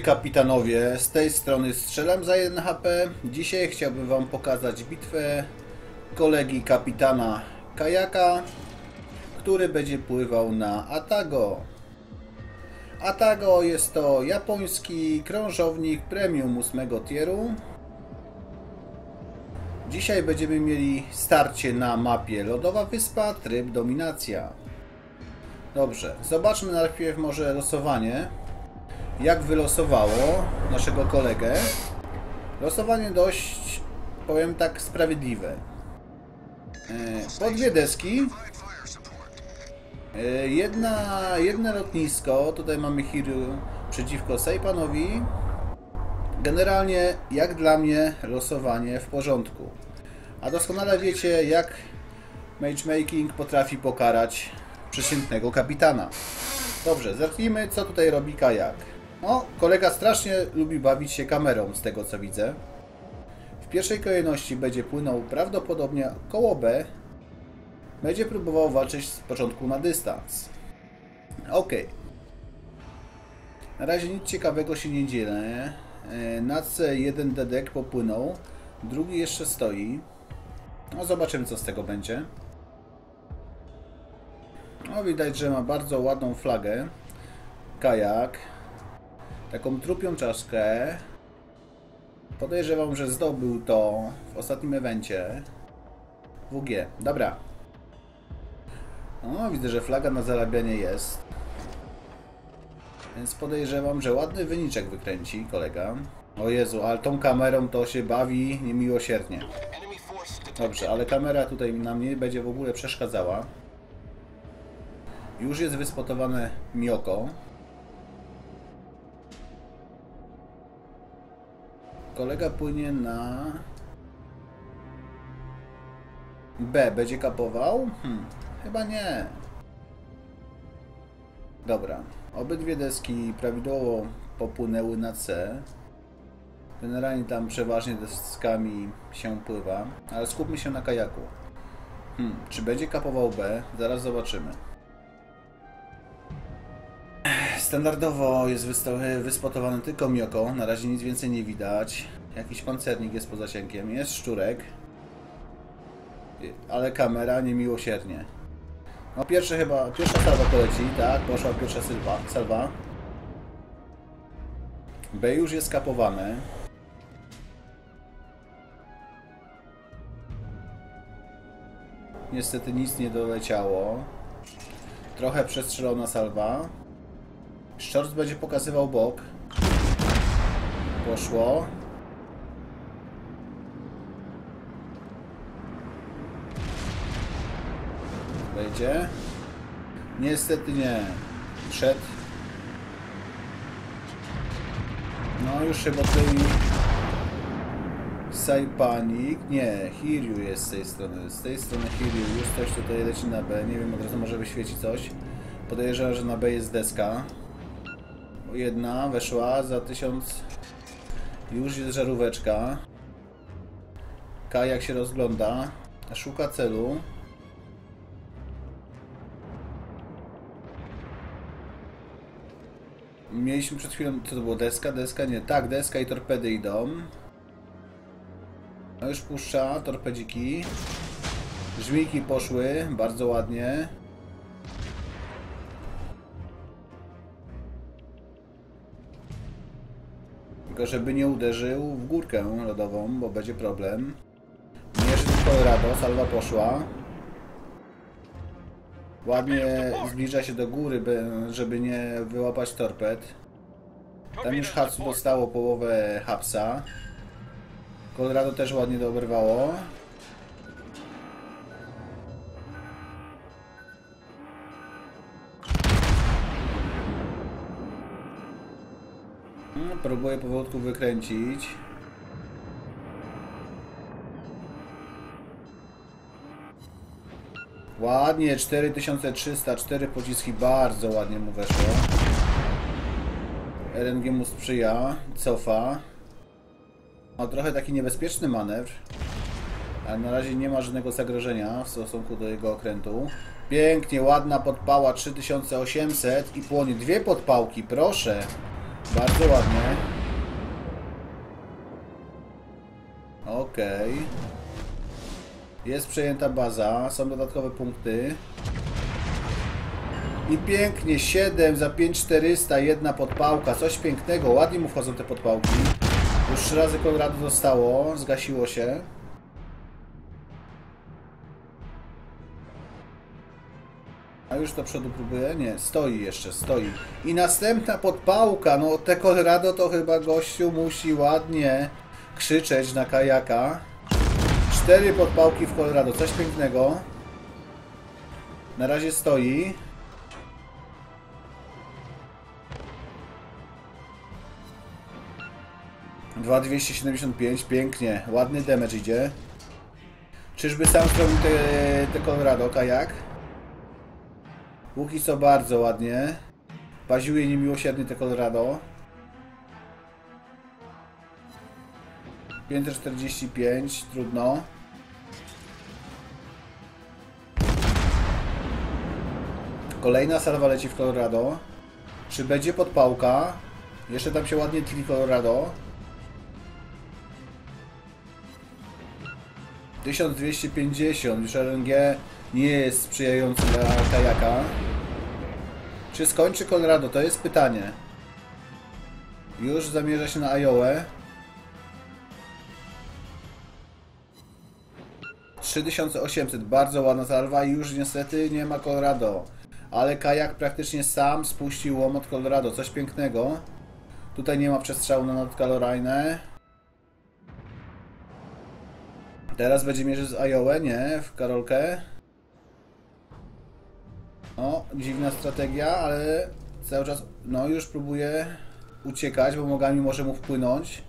Kapitanowie, z tej strony strzelam za 1 HP. Dzisiaj chciałbym wam pokazać bitwę kolegi kapitana Kajaka, który będzie pływał na Atago. Atago jest to japoński krążownik premium 8 tieru. Dzisiaj będziemy mieli starcie na mapie Lodowa Wyspa, tryb dominacja. Dobrze, zobaczmy najpierw może losowanie jak wylosowało naszego kolegę. Losowanie dość, powiem tak, sprawiedliwe. E, Po dwie deski. E, Jedna, jedno lotnisko. Tutaj mamy Hiru przeciwko Saipanowi. Generalnie, jak dla mnie, losowanie w porządku. A doskonale wiecie, jak matchmaking potrafi pokarać przeciętnego kapitana. Dobrze, zacznijmy, co tutaj robi kajak. O, kolega strasznie lubi bawić się kamerą, z tego co widzę. W pierwszej kolejności będzie płynął prawdopodobnie koło B. Będzie próbował walczyć z początku na dystans. Ok. Na razie nic ciekawego się nie dzieje. E, Na C jeden dedek popłynął, drugi jeszcze stoi. No zobaczymy co z tego będzie. No widać, że ma bardzo ładną flagę. Kajak. Taką trupią czaszkę. Podejrzewam, że zdobył to w ostatnim evencie. WG. Dobra. No, widzę, że flaga na zarabianie jest. Więc podejrzewam, że ładny wyniczek wykręci kolega. O Jezu, ale tą kamerą to się bawi niemiłosiernie. Dobrze, ale kamera tutaj nam nie będzie w ogóle przeszkadzała. Już jest wyspotowane Mioko. Kolega płynie na... B. Będzie kapował? Hmm, chyba nie. Dobra. Obydwie deski prawidłowo popłynęły na C. Generalnie tam przeważnie deskami się pływa, ale skupmy się na kajaku. Hmm, czy będzie kapował B? Zaraz zobaczymy. Standardowo jest wyspotowany tylko Mioko. Na razie nic więcej nie widać. Jakiś pancernik jest poza zasięgiem. Jest szczurek. Ale kamera niemiłosiernie. No pierwsze chyba, pierwsza salwa poleci, tak? Poszła pierwsza sylwa, salwa. B już jest kapowane. Niestety nic nie doleciało. Trochę przestrzelona salwa. Shorts będzie pokazywał bok. Poszło. Wejdzie. Niestety nie. Przed. No już chyba tutaj... Saipanik. Nie, Hiryu jest z tej strony. Z tej strony Hiryu. Już ktoś tutaj leci na B. Nie wiem, od razu może wyświeci coś. Podejrzewam, że na B jest deska. Jedna weszła za 1000. Już jest żaróweczka. Kajak się rozgląda. Szuka celu. Mieliśmy przed chwilą, co to było, deska, deska, nie, tak, deska i torpedy idą. No już puszcza, torpedziki. Żmijki poszły, bardzo ładnie. Tylko żeby nie uderzył w górkę lodową, bo będzie problem. Mierzy Colorado, salwa poszła. Ładnie zbliża się do góry, by- żeby nie wyłapać torped. Tam już Hatsu dostało połowę hapsa. Colorado też ładnie to. Próbuję powolutku wykręcić. Ładnie, 4300, 4 pociski, bardzo ładnie mu weszło. RNG mu sprzyja, cofa. Ma trochę taki niebezpieczny manewr. Ale na razie nie ma żadnego zagrożenia w stosunku do jego okrętu. Pięknie, ładna podpała 3800 i płonie dwie podpałki, proszę. Bardzo ładnie. Okej. Jest przejęta baza, są dodatkowe punkty. I pięknie, 7 za 5400, jedna podpałka, coś pięknego, ładnie mu wchodzą te podpałki. Już trzy razy Konradu zostało, zgasiło się. A już do przodu próbuje? Nie, stoi jeszcze, stoi. I następna podpałka, no te Colorado to chyba gościu musi ładnie krzyczeć na kajaka. Cztery podpałki w Colorado, coś pięknego. Na razie stoi. Dwa 275, pięknie, ładny damage idzie. Czyżby sam zrobił te, te Colorado, kajak? Łuki są bardzo ładnie. Baziuje niemiłosiernie te Colorado. 545, trudno. Kolejna salwa leci w Colorado. Czy będzie podpałka? Jeszcze tam się ładnie tli Colorado. 1250, już RNG nie jest sprzyjający dla kajaka. Czy skończy Colorado? To jest pytanie. Już zamierza się na Iowa. 3800, bardzo ładna salwa już niestety nie ma Colorado. Ale kajak praktycznie sam spuścił łomot Colorado, coś pięknego. Tutaj nie ma przestrzału na North. Teraz będzie mierzyć z Iowa, nie? W Karolkę. O, dziwna strategia, ale cały czas, no już próbuje uciekać, bo nogami może mu wpłynąć.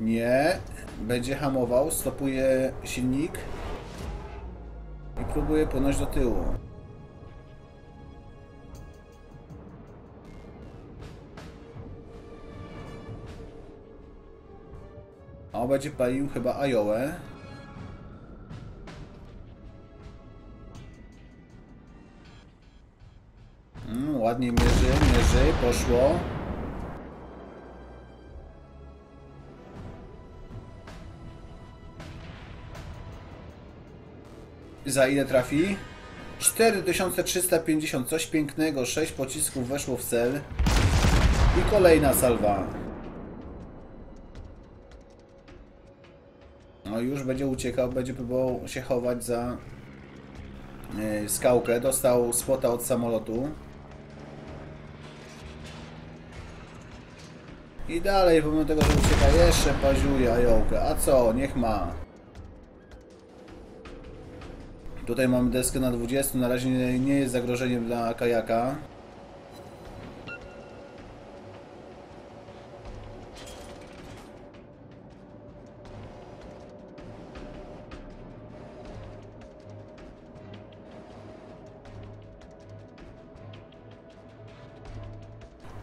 Nie, będzie hamował, stopuje silnik i próbuje płynąć do tyłu. A będzie palił chyba Iowa. Ładnie mierzy, mierzy, poszło. Za ile trafi? 4350, coś pięknego, 6 pocisków weszło w cel. I kolejna salwa. No już będzie uciekał, będzie próbował się chować za yy, skałkę. Dostał spota od samolotu. I dalej, pomimo tego, że ucieka, jeszcze paziuje Ajołkę. A co, niech ma. Tutaj mamy deskę na 20, na razie nie, jest zagrożeniem dla kajaka.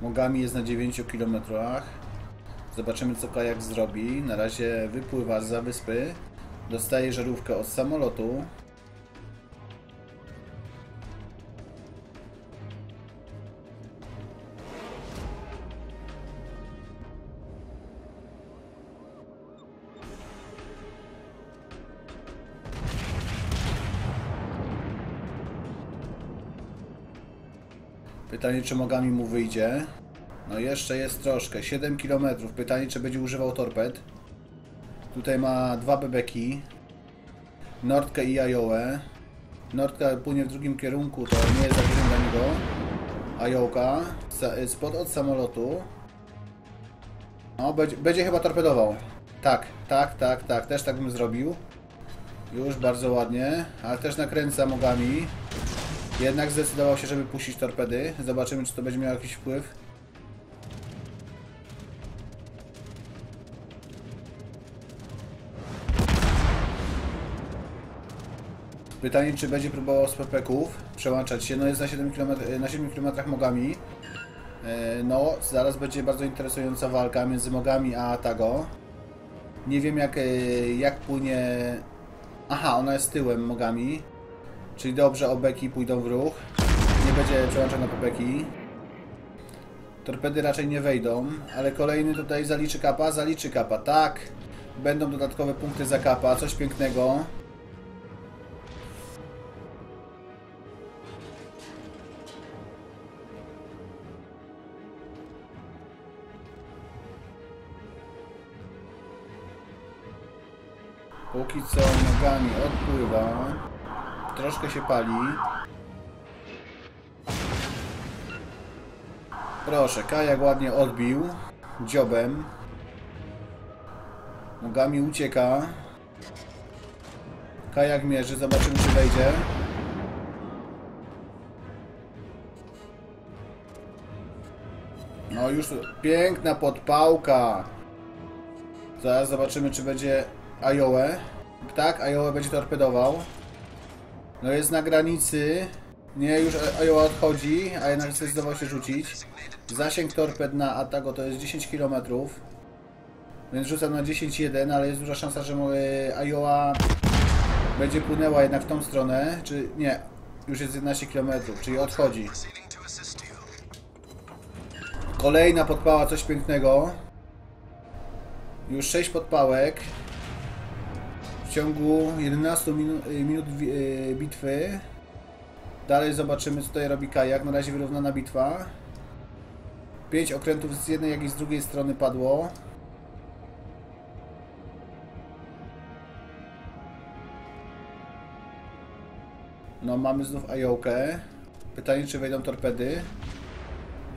Mogami jest na 9 km. Zobaczymy co kajak zrobi. Na razie wypływa za wyspy. Dostaje żarówkę od samolotu. Pytanie, czy mogami mu wyjdzie. No jeszcze jest troszkę. 7 km. Pytanie, czy będzie używał torped. Tutaj ma dwa bebeki. Nordkę i Iowa. Nordka płynie w drugim kierunku, to nie jest zagrożenie dla niego. Ajołka. Spod od samolotu. No, będzie, będzie chyba torpedował. Tak, tak, tak, tak. Też tak bym zrobił. Już bardzo ładnie. Ale też nakręca mogami. Jednak zdecydował się, żeby puścić torpedy. Zobaczymy, czy to będzie miało jakiś wpływ. Pytanie, czy będzie próbował z pepeków przełączać się. No jest na 7 km, na 7 km mogami. E, no, zaraz będzie bardzo interesująca walka między mogami a Tago. Nie wiem jak, e, jak płynie... Aha, ona jest tyłem mogami. Czyli dobrze, obeki pójdą w ruch. Nie będzie przełączał na popeki. Torpedy raczej nie wejdą, ale kolejny tutaj zaliczy kapa, zaliczy kapa, tak. Będą dodatkowe punkty za kapa, coś pięknego. Póki co nogami odpływa. Troszkę się pali. Proszę, kajak ładnie odbił. Dziobem. Nogami ucieka. Kajak mierzy, zobaczymy czy wejdzie. No już piękna podpałka. Zaraz zobaczymy czy będzie Iołę. Tak, Iołę będzie torpedował. No jest na granicy. Nie, już Iowa odchodzi, a jednak zdecydował się rzucić. Zasięg torped na Atago to jest 10 km. Więc rzucam na 10-1, ale jest duża szansa, że Iowa będzie płynęła jednak w tą stronę. Czy nie, już jest 11 km, czyli odchodzi. Kolejna podpała, coś pięknego. Już 6 podpałek. Ciągu 11 minu minut e, bitwy. Dalej zobaczymy, co tutaj robi kajak. Na razie wyrównana bitwa. 5 okrętów z jednej, jak i z drugiej strony padło. No, mamy znów Ajołkę. Pytanie, czy wejdą torpedy.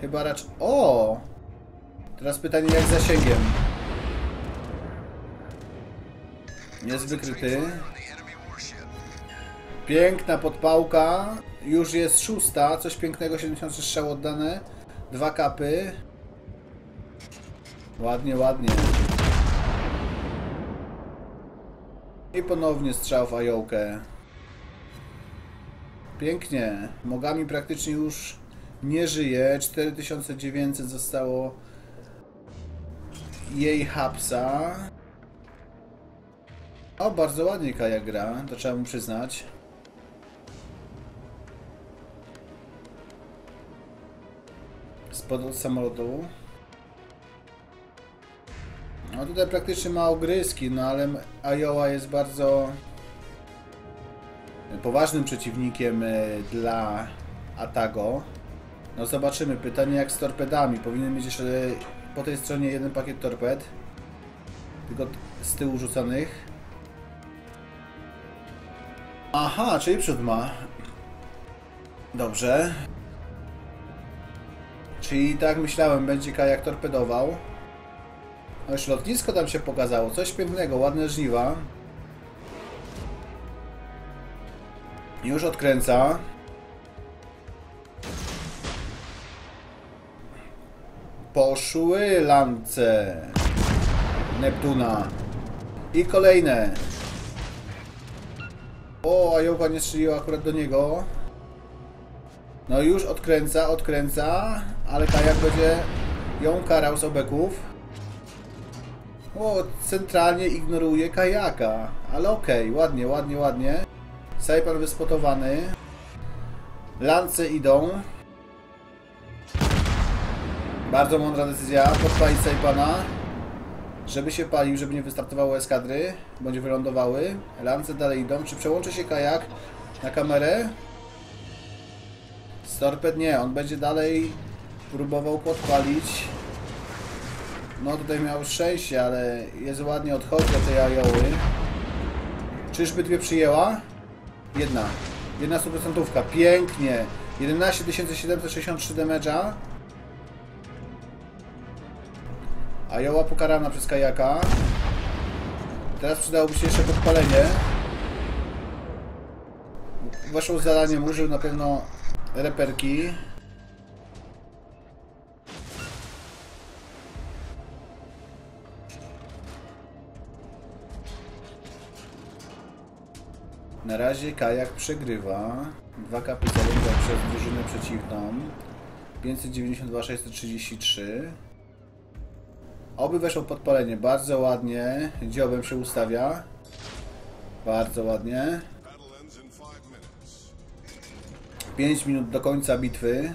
Chyba raczej... O! Teraz pytanie, jak z zasięgiem. Jest wykryty. Piękna podpałka. Już jest szósta. Coś pięknego. 73 strzał oddane. Dwa kapy. Ładnie, ładnie. I ponownie strzał w ajołkę. Pięknie. Mogami praktycznie już nie żyje. 4900 zostało jej hapsa. O, bardzo ładnie Kaja gra, to trzeba mu przyznać. Spod samolotu. No tutaj praktycznie ma ogryski, no ale Iowa jest bardzo poważnym przeciwnikiem e, dla Atago. No zobaczymy. Pytanie jak z torpedami. Powinien mieć jeszcze po tej stronie jeden pakiet torped. Tylko z tyłu rzuconych. Aha, czyli przód ma. Dobrze. Czyli tak myślałem, będzie kajak torpedował. No już lotnisko tam się pokazało. Coś pięknego, ładne żniwa. Już odkręca. Poszły lance Neptuna. I kolejne. O, a nie strzeliła akurat do niego. No już odkręca, odkręca, ale kajak będzie ją karał z obeków. O, centralnie ignoruje kajaka. Ale okej, okay, ładnie, ładnie, ładnie. Saipan wyspotowany. Lance idą. Bardzo mądra decyzja. Podpalić Saipana żeby się palił, żeby nie wystartowały eskadry, bądź wylądowały. Lance dalej idą. Czy przełączy się kajak na kamerę? Storped nie, on będzie dalej próbował podpalić. No tutaj miał szczęście, ale jest ładnie odchodzi od tej Ajoły. Czyżby dwie przyjęła? Jedna. Jedna stuprocentówka. Pięknie. 11 763 damage'a. A Joła pokarana przez kajaka. Teraz przydałoby się jeszcze podpalenie. Waszą zadaniem użył na pewno reperki. Na razie kajak przegrywa. Dwa kapy zarządza przez drużynę przeciwną. 592 633. Oby weszło podpalenie. Bardzo ładnie. Dziobem się ustawia. Bardzo ładnie. 5 minut do końca bitwy.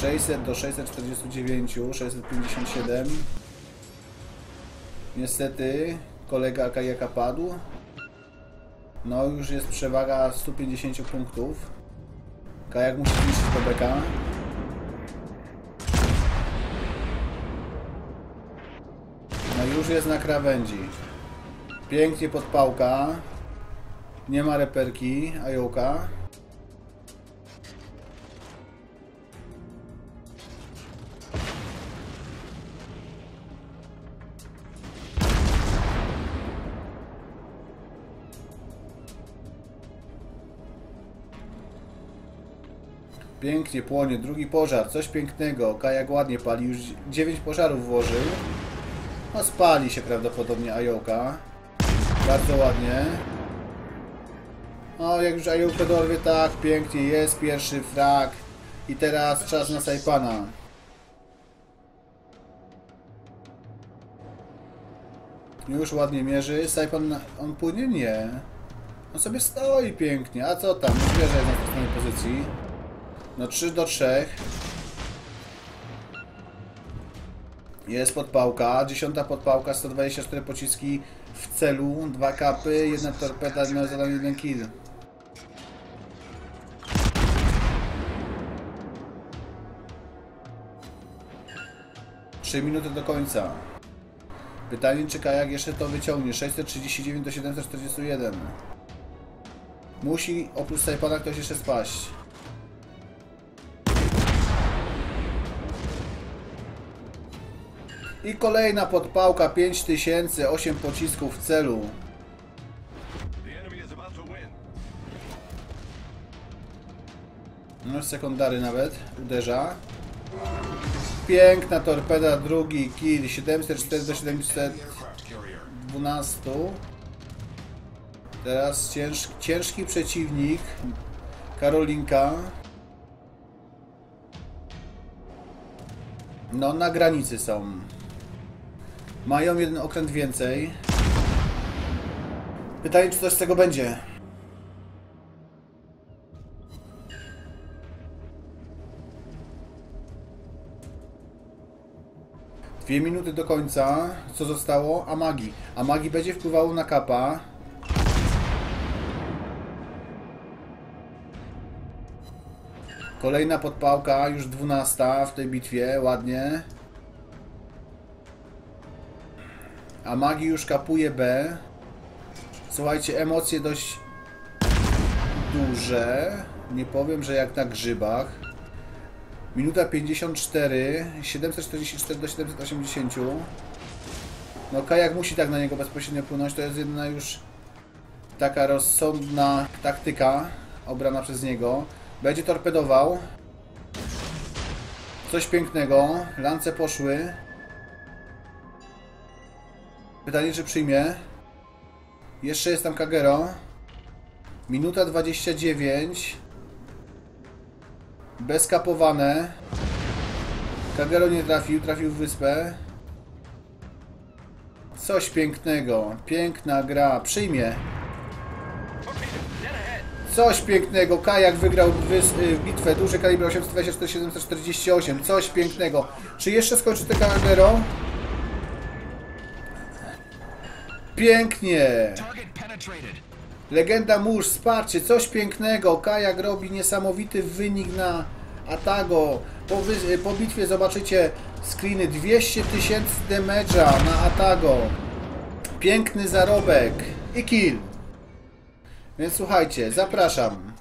600 do 649, 657. Niestety kolega Kajaka padł. No już jest przewaga 150 punktów. Kajak musi zniszczyć Bobeka. Już jest na krawędzi. Pięknie podpałka. Nie ma reperki, Ajołka. Pięknie płonie, drugi pożar, coś pięknego. Kajak ładnie pali, już 9 pożarów włożył. No spali się prawdopodobnie Ajoka. Bardzo ładnie. O, jak już Ajokę dorwie, tak, pięknie, jest pierwszy frag. I teraz czas na Saipana. Już ładnie mierzy. Saipan, on płynie? Nie. On sobie stoi pięknie. A co tam? Że jest na tej pozycji. No 3 do 3. Jest podpałka, dziesiąta podpałka, 124 pociski w celu, dwa kapy, jedna torpeda, miał zadanie jeden kill. Trzy minuty do końca. Pytanie, czy kajak jeszcze to wyciągnie. 639 do 741. Musi oprócz Saipana ktoś jeszcze spaść. I kolejna podpałka 5000, 8 pocisków w celu. No sekundary nawet uderza. Piękna torpeda, drugi kill, 704 do 712. Teraz cięż, ciężki przeciwnik, Karolinka. No na granicy są. Mają jeden okręt więcej. Pytanie, czy coś z tego będzie. Dwie minuty do końca. Co zostało? Amagi. Amagi będzie wpływało na kapa. Kolejna podpałka, już dwunasta w tej bitwie, ładnie. A Magi już kapuje B. Słuchajcie, emocje dość duże. Nie powiem, że jak na grzybach. Minuta 54, 744 do 780. No Kajak musi tak na niego bezpośrednio płynąć. To jest jedna już taka rozsądna taktyka obrana przez niego. Będzie torpedował. Coś pięknego. Lance poszły. Pytanie, czy przyjmie. Jeszcze jest tam Kagero. Minuta 29. Bezkapowane. Kagero nie trafił, trafił w wyspę. Coś pięknego. Piękna gra. Przyjmie. Coś pięknego. Kajak wygrał y, bitwę. Duży kaliber 824 748. Coś pięknego. Czy jeszcze skończy te Kagero? Pięknie! Legenda mórz, wsparcie, coś pięknego. Kajak robi niesamowity wynik na Atago. Po, po bitwie zobaczycie screeny 200 tysięcy damage'a na Atago. Piękny zarobek i kill. Więc słuchajcie, zapraszam.